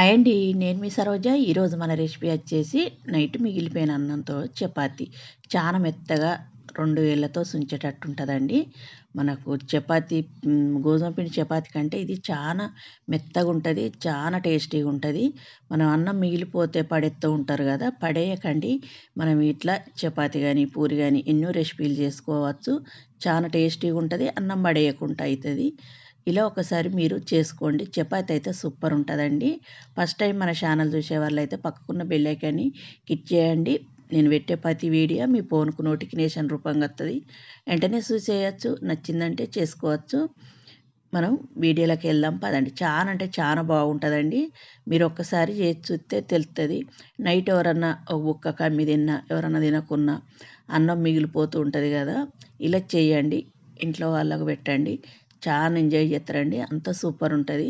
Hi అండి నేను మీ సరోజ ఈరోజు మన రెసిపీ వచ్చేసి నైట్ మిగిలిపోయిన అన్నంతో చపాతి. చాలా మెత్తగా రెండు వేళ్ళతో సుంచేటట్టు ఉంటుందండి. మనకు చపాతి గోధుమ పిండి చపాతి కంటే ఇది చాలా మెత్తగా ఉంటుంది చాలా టేస్టీగా ఉంటుంది. మనం అన్నం మిగిలిపోతే పడేస్తూ ఉంటారు కదా పడేయకండి. మనం ఇట్లా చపాతి కానీ పూరి కానీ ఎన్నో రెసిపీలు చేసుకోవచ్చు. చాలా టేస్టీగా ఉంటుంది అన్నం పడేయకుండా అవుతుంది ఇలా ఒకసారి మీరు చేసుకోండి. చపాతి అయితే సూపర్ ఉంటుందండి. ఫస్ట్ టైం మన ఛానల్ చూసే వాళ్ళు అయితే పక్కకున్న బెల్లైకాన్ని కిట్ చేయండి. నేను పెట్టే ప్రతి వీడియో మీ ఫోన్కు నోటిఫికేషన్ రూపంగా వస్తుంది వెంటనే చూసేయచ్చు నచ్చిందంటే చేసుకోవచ్చు. మనం వీడియోలోకి వెళ్దాం. పదండి. చాలా అంటే చాలా బాగుంటుందండి. మీరు ఒక్కసారి చేసి చూస్తే తెలుస్తుంది నైట్ ఎవరన్నా ఒక్క కమ్మి తిన్నా ఎవరన్నా తినకున్నా అన్నం మిగిలిపోతూ ఉంటుంది కదా. ఇలా చేయండి. ఇంట్లో వాళ్ళకు పెట్టండి. చాలా ఎంజాయ్ చేస్తారండి. అంత సూపర్ ఉంటుంది.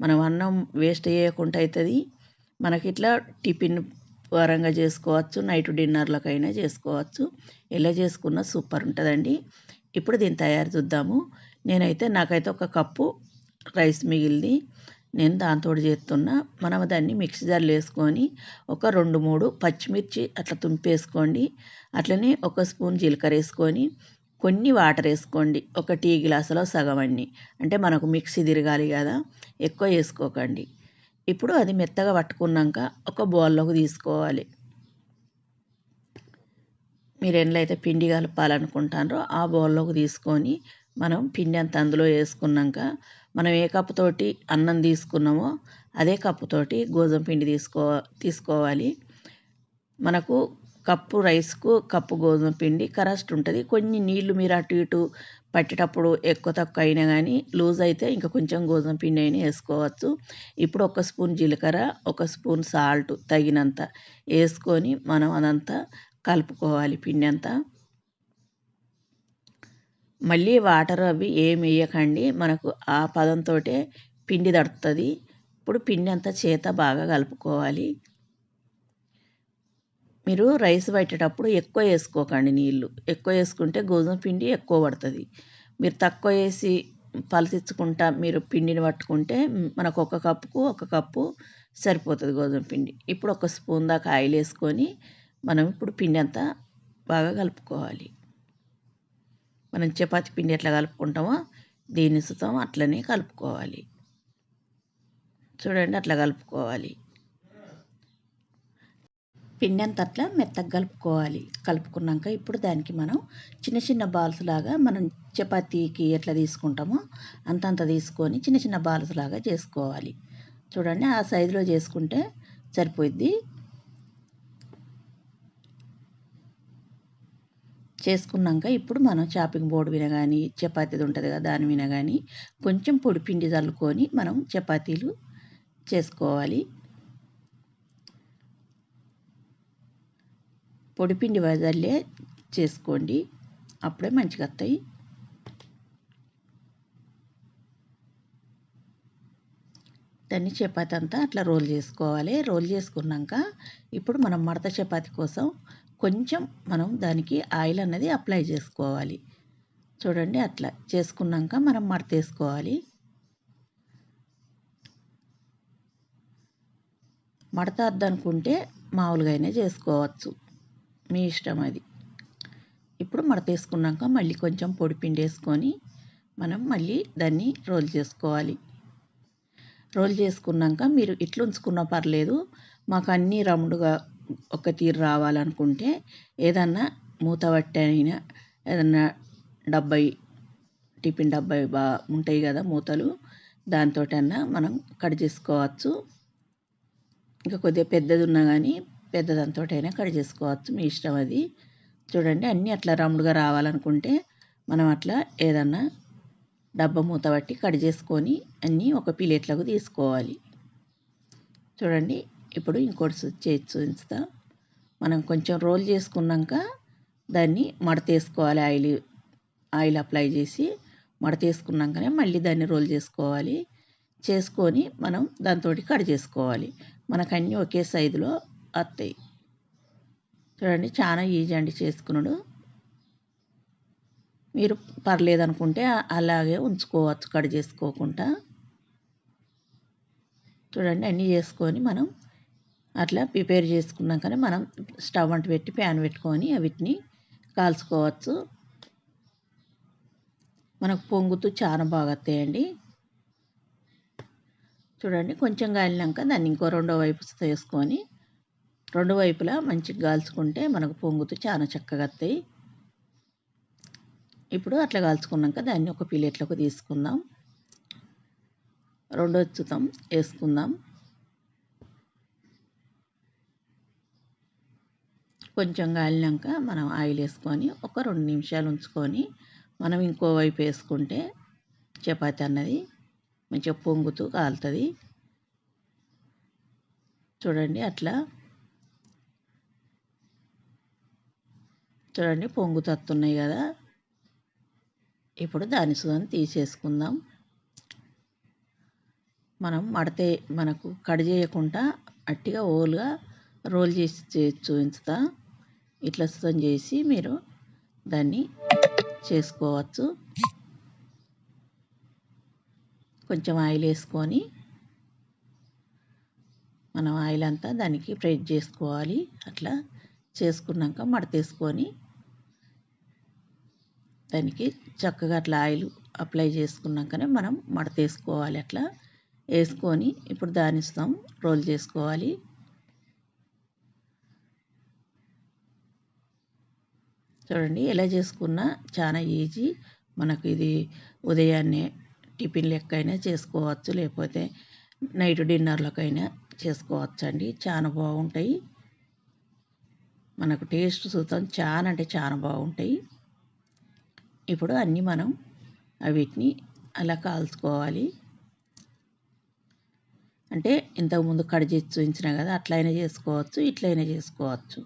మనం అన్నం వేస్ట్ చేయకుండా అవుతుంది మనకి ఇట్లా టిఫిన్ పరంగా చేసుకోవచ్చు నైట్ డిన్నర్లకైనా చేసుకోవచ్చు. ఎలా చేసుకున్నా సూపర్ ఉంటుందండి. ఇప్పుడు దీన్ని తయారు చూద్దాము. నేనైతే నాకైతే ఒక కప్పు రైస్ మిగిలింది. నేను దాంతో చేస్తున్నా. మనం దాన్ని మిక్సీ జార్లో వేసుకొని ఒక రెండు మూడు పచ్చిమిర్చి అట్లా తుంపేసుకోండి. అట్లనే ఒక స్పూన్ జీలకర్ర వేసుకొని కొన్ని వాటర్ వేసుకోండి. ఒక టీ గ్లాసులో సగం అన్ని అంటే మనకు మిక్సీ తిరగాలి కదా ఎక్కువ వేసుకోకండి. ఇప్పుడు అది మెత్తగా పట్టుకున్నాక ఒక బౌల్లోకి తీసుకోవాలి. మీరు ఎట్లయితే పిండి కలపాలనుకుంటారో ఆ బౌల్లోకి తీసుకొని మనం పిండి అంత అందులో వేసుకున్నాక మనం ఏ కప్పుతోటి అన్నం తీసుకున్నామో అదే కప్పుతోటి గోధుమ పిండి తీసుకో తీసుకోవాలి. మనకు కప్పు రైస్కు కప్పు గోధుమ పిండి కరెక్ట్ ఉంటుంది. కొన్ని నీళ్ళు మీరు అటు ఇటు పట్టేటప్పుడు ఎక్కువ తక్కువ అయినా కానీ లూజ్ అయితే ఇంకా కొంచెం గోధుమ పిండి అయినా వేసుకోవచ్చు. ఇప్పుడు ఒక స్పూన్ జీలకర్ర ఒక స్పూన్ సాల్ట్ తగినంత వేసుకొని మనం అదంతా కలుపుకోవాలి పిండి అంతా. మళ్ళీ వాటర్ అవి ఏమి వేయకండి. మనకు ఆ పదంతో పిండి దడుతుంది ఇప్పుడు పిండి అంతా చేత బాగా కలుపుకోవాలి. మీరు రైస్ పెట్టేటప్పుడు ఎక్కువ వేసుకోకండి నీళ్ళు. ఎక్కువ వేసుకుంటే గోధుమ పిండి ఎక్కువ పడుతుంది. మీరు తక్కువ వేసి పలసించుకుంటా మీరు పిండిని పట్టుకుంటే మనకు ఒక కప్పుకు ఒక కప్పు సరిపోతుంది గోధుమ పిండి. ఇప్పుడు ఒక స్పూన్ దాకా ఆయిల్ వేసుకొని మనం ఇప్పుడు పిండి అంతా బాగా కలుపుకోవాలి. మనం చపాతి పిండి ఎట్లా కలుపుకుంటామో దీన్ని సుతం అట్లనే కలుపుకోవాలి. చూడండి అట్లా కలుపుకోవాలి. పిండి అంత అట్లా మెత్తగా కలుపుకోవాలి. కలుపుకున్నాక ఇప్పుడు దానికి మనం చిన్న చిన్న బాల్స్ లాగా మనం చపాతీకి ఎట్లా తీసుకుంటామో అంతంత తీసుకొని చిన్న చిన్న బాల్స్ లాగా చేసుకోవాలి. చూడండి ఆ సైజులో చేసుకుంటే సరిపోయిద్ది. చేసుకున్నాక ఇప్పుడు మనం చాపింగ్ బోర్డు విన కానీ చపాతీది ఉంటుంది కదా దాని విన కానీ కొంచెం పొడి పిండి చల్లుకొని మనం చపాతీలు చేసుకోవాలి. పొడిపిండి వదల్లే చేసుకోండి. అప్పుడే మంచిగా వస్తాయి. దాన్ని చపాతి అంతా అట్లా రోల్ చేసుకోవాలి. రోల్ చేసుకున్నాక ఇప్పుడు మనం మడత చపాతి కోసం కొంచెం మనం దానికి ఆయిల్ అన్నది అప్లై చేసుకోవాలి. చూడండి అట్లా చేసుకున్నాక మనం మడత వేసుకోవాలి. మడత వద్దనుకుంటే మామూలుగా అయినా చేసుకోవచ్చు. మీ ఇష్టం అది. ఇప్పుడు మడతేసుకున్నాక మళ్ళీ కొంచెం పొడి పిండి వేసుకొని మనం మళ్ళీ దాన్ని రోల్ చేసుకోవాలి. రోల్ చేసుకున్నాక మీరు ఇట్లా ఉంచుకున్నా పర్లేదు మాకు అన్నీ రౌండ్గా ఒక తీరు రావాలనుకుంటే ఏదన్నా మూత అయినా ఏదన్నా డబ్బై టిఫిన్ డబ్బై బా ఉంటాయి కదా మూతలు దాంతోటన్నా మనం కట్ చేసుకోవచ్చు. ఇంకా కొద్దిగా పెద్దది ఉన్నా కానీ పెద్ద కట్ చేసుకోవచ్చు. మీ ఇష్టం అది. చూడండి అన్నీ అట్లా రౌండ్గా రావాలనుకుంటే మనం అట్లా ఏదన్నా డబ్బా మూత పట్టి కట్ చేసుకొని అన్నీ ఒక ప్లేట్లకు తీసుకోవాలి. చూడండి ఇప్పుడు ఇంకోటి చేసి చూపిస్తా. మనం కొంచెం రోల్ చేసుకున్నాక దాన్ని మడతేసుకోవాలి. ఆయిల్ ఆయిల్ అప్లై చేసి మడతేసుకున్నాకనే మళ్ళీ దాన్ని రోల్ చేసుకోవాలి. చేసుకొని మనం దాంతో కట్ చేసుకోవాలి. మనకు అన్నీ ఒకే సైజులో వస్తాయి చూడండి చాలా ఈజీ అండి చేసుకున్నాడు. మీరు పర్లేదు అనుకుంటే అలాగే ఉంచుకోవచ్చు కట్ చేసుకోకుండా. చూడండి అన్నీ చేసుకొని మనం అట్లా ప్రిపేర్ చేసుకున్నాకనే మనం స్టవ్ అంటు పెట్టి ప్యాన్ పెట్టుకొని వీటిని కాల్చుకోవచ్చు. మనకు పొంగుతూ చాలా బాగా వస్తాయండి చూడండి కొంచెం కాలినాక దాన్ని ఇంకో రెండో వైపు వేసుకొని రెండు వైపులా మంచిగా కాల్చుకుంటే మనకు పొంగుతూ చాలా చక్కగా వస్తాయి. ఇప్పుడు అట్లా కాల్చుకున్నాక దాన్ని ఒక ప్లేట్లోకి తీసుకుందాం. రెండో చుతం వేసుకుందాం. కొంచెం కాలినాక మనం ఆయిల్ వేసుకొని ఒక రెండు నిమిషాలు ఉంచుకొని మనం ఇంకో వైపు వేసుకుంటే చపాతి అన్నది మంచిగా పొంగుతూ కాలుతుంది. చూడండి అట్లా చూడండి పొంగు తత్తున్నాయి కదా. ఇప్పుడు దాని సుధం తీసేసుకుందాం. మనం మడతే మనకు కట్ చేయకుండా అట్టిగా ఓలుగా రోల్ చేసి చూపించుతా ఇట్లా సుతం చేసి మీరు దాన్ని చేసుకోవచ్చు. కొంచెం ఆయిల్ వేసుకొని మనం ఆయిల్ అంతా దానికి ఫ్రై చేసుకోవాలి. అట్లా చేసుకున్నాక మడతేసుకొని దానికి చక్కగా అట్లా ఆయిల్ అప్లై చేసుకున్నాకనే మనం మడతేసుకోవాలి అట్లా వేసుకొని ఇప్పుడు దానిస్తాం. రోల్ చేసుకోవాలి. చూడండి ఎలా చేసుకున్నా చాలా ఈజీ. మనకు ఇది ఉదయాన్నే టిఫిన్ లెక్క అయినా చేసుకోవచ్చు. లేకపోతే నైట్ డిన్నర్లకైనా చేసుకోవచ్చు అండి చాలా బాగుంటాయి. మనకు టేస్ట్ చూద్దాం చాలా అంటే చాలా బాగుంటాయి. ఇప్పుడు అన్నీ మనం వీటిని అలా కాల్చుకోవాలి. అంటే ఇంతకుముందు కట్ చేసి కదా అట్లయినా చేసుకోవచ్చు ఇట్లయినా చేసుకోవచ్చు.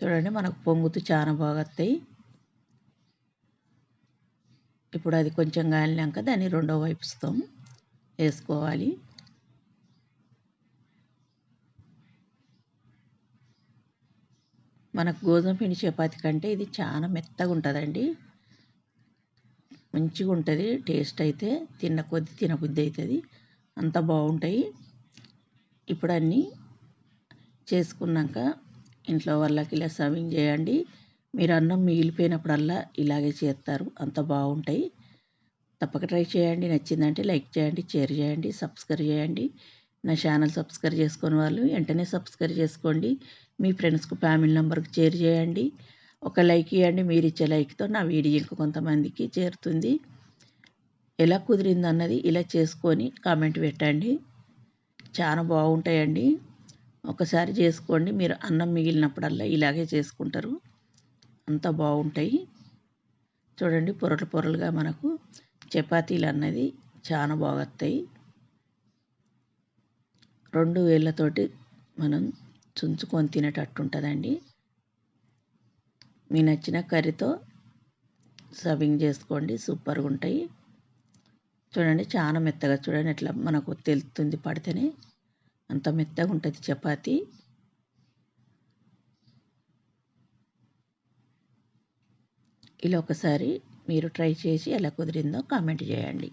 చూడండి మనకు పొంగుతూ చాలా బాగా వస్తాయి. ఇప్పుడు అది కొంచెం కాలినాక దాన్ని రెండో వైపుస్తాం వేసుకోవాలి. మనకు గోధుమ పిండి చపాతి కంటే ఇది చాలా మెత్తగా ఉంటుందండి. మంచిగా ఉంటుంది టేస్ట్ అయితే తిన్న కొద్ది తినబుద్ధి అవుతుంది అంత బాగుంటాయి. ఇప్పుడు అన్నీ చేసుకున్నాక ఇంట్లో వాళ్ళకి ఇలా సర్వింగ్ చేయండి. మీరు అన్నం మిగిలిపోయినప్పుడల్లా ఇలాగే చేస్తారు. అంత బాగుంటాయి. తప్పక ట్రై చేయండి. నచ్చిందంటే లైక్ చేయండి షేర్ చేయండి సబ్స్క్రైబ్ చేయండి. నా ఛానల్ సబ్స్క్రైబ్ చేసుకుని వాళ్ళు వెంటనే సబ్స్క్రైబ్ చేసుకోండి. మీ ఫ్రెండ్స్కు ఫ్యామిలీ నెంబర్కి షేర్ చేయండి. ఒక లైక్ ఇవ్వండి. మీరు ఇచ్చే లైక్తో నా వీడియో ఇంకా కొంతమందికి చేరుతుంది. ఎలా కుదిరింది అన్నది ఇలా చేసుకొని కామెంట్ పెట్టండి. చాలా బాగుంటాయండి. ఒకసారి చేసుకోండి. మీరు అన్నం మిగిలినప్పుడల్లా ఇలాగే చేసుకుంటారు. అంత బాగుంటాయి. చూడండి పొరలు పొరలుగా మనకు చపాతీలు అన్నది చాలా బాగొస్తాయి రెండు వేళ్ళతోటి మనం చుంచుకొని తినేటట్టు ఉంటుందండి మీ నచ్చిన కర్రీతో సర్వింగ్ చేసుకోండి సూపర్గా ఉంటాయి చూడండి చాలా మెత్తగా చూడండి ఎట్లా మనకు తెలుస్తుంది పడితేనే. అంత మెత్తగా ఉంటుంది చపాతి. ఇలా ఒకసారి మీరు ట్రై చేసి ఎలా కుదిరిందో కామెంట్ చేయండి.